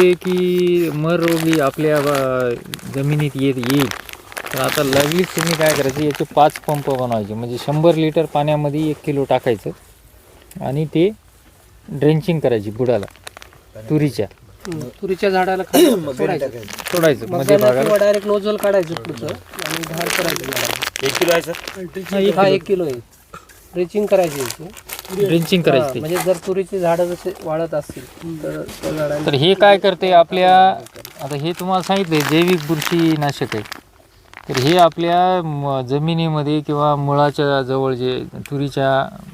होते की मर रोगी आपल्या जमिनीत येत येईल. तर आता लगेच तुम्ही काय करायचं याचे पाच पंप बनवायचे. म्हणजे शंभर लिटर पाण्यामध्ये एक किलो टाकायचं आणि ते ड्रेंचिंग करायची बुडाला तुरीच्या. हं, तुरीच्या झाडाला सोडायचं. मध्ये भागाला किंवा डायरेक्ट नोझल काढायचं पुढचं आणि धार करायचं. झाडाला. एक किलो आहे सर? हा, एक- किलो आहे. ड्रेचिंग करायची याची. ड्रेंचिंग करायची. म्हणजे जर तुरीची झाडं जसे वाढत असतील तर त्या झाडांना तर हे काय करते आपल्या आता हे तुम्हाला सांगितले जैविक बुरशीनाशक आहे. तर हे आपल्या म- जमिनीमध्ये किंवा मुळाच्या जवळ जे तुरीच्या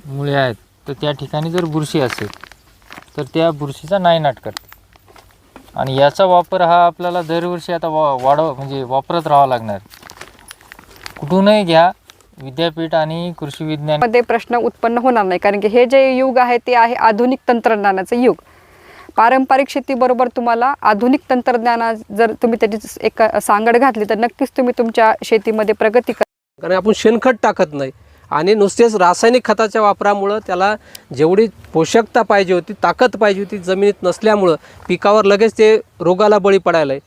मुळे आहेत तर त्या ठिकाणी जर बुरशी असेल तर त्या बुरशीचा नायनाट करते. आणि याचा वापर हा आपल्याला दरवर्षी आता वा वाढव म्हणजे वापरत राहावा लागणार. कुठूनही घ्या विद्यापीठ आणि कृषी विज्ञानमध्ये प्रश्न उत्पन्न होणार नाही कारण की हे जे युग आहे ते आहे आधुनिक तंत्रज्ञानाचं युग. पारंपरिक शेतीबरोबर तुम्हाला आधुनिक तंत्रज्ञाना जर तुम्ही त्याची एक सांगड घातली तर नक्कीच तुम्ही तुमच्या शेतीमध्ये प्रगती करा कारण आपण शेणखत टाकत नाही. आणि नुसतेच रासायनिक खताच्या वापरामुळं त्याला जेवढी पोषकता पाहिजे होती ताकद पाहिजे होती जमिनीत नसल्यामुळं पिकावर लगेच ते रोगाला बळी पडायला आहे